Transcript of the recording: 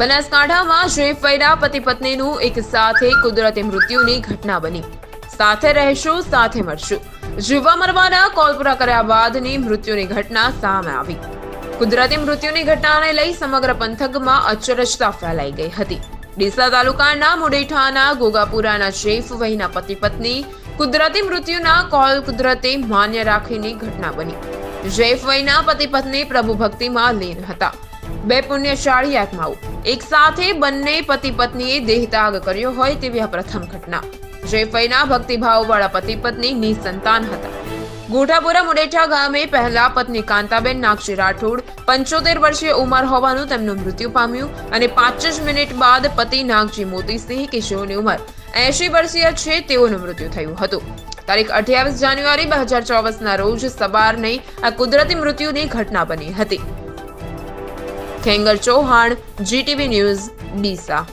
બનાસકાંઠામાં શ્રેફ વૈરા પતિ પત્નીનું એક સાથે કુદરતી મૃત્યુની ઘટના બની. સાથે રહેશું, સાથે મળશું જીવવા મરવાના કોલ પૂરા કર્યા બાદની મૃત્યુની ઘટના સામે આવી. કુદરતી મૃત્યુની ઘટનાને લઈ સમગ્ર પંથકમાં અચરજતા ફેલાઈ ગઈ હતી. ડીસા તાલુકાના મુડેઠાના ગોગાપુરાના શેફ વહીના પતિ પત્ની કુદરતી મૃત્યુના કોલ કુદરતે માન્ય રાખીની ઘટના બની. શેફ વહીના પતિ પત્ની પ્રભુ ભક્તિમાં લીન હતા. બે પુણ્યશાળી આત્માઓ. એક સાથે બંને પતિ પત્નીએ દેહત્યાગ કર્યો હોય તેવી આ પ્રથમ ઘટના. શેફ ભક્તિભાવવાળા પતિ પત્ની નિસંતાન હતા. ગોઠાપુરા મુડેઠા ગામે પહેલા પત્ની કાંતાબેન નાગજી રાઠોડ પંચોતેર વર્ષીય ઉંમર હોવાનું તેમનું મૃત્યુ પામ્યું અને પાંચ જ મિનિટ બાદ પતિ નાગજી મોતીસિંહ કે જેઓની ઉંમર એંશી વર્ષીય છે તેઓનું મૃત્યુ થયું હતું. તારીખ અઠ્યાવીસ જાન્યુઆરી બે હજાર ચોવીસના રોજ સવારની આ કુદરતી મૃત્યુની ઘટના બની હતી. Khengar Chauhan GTV news Deesa.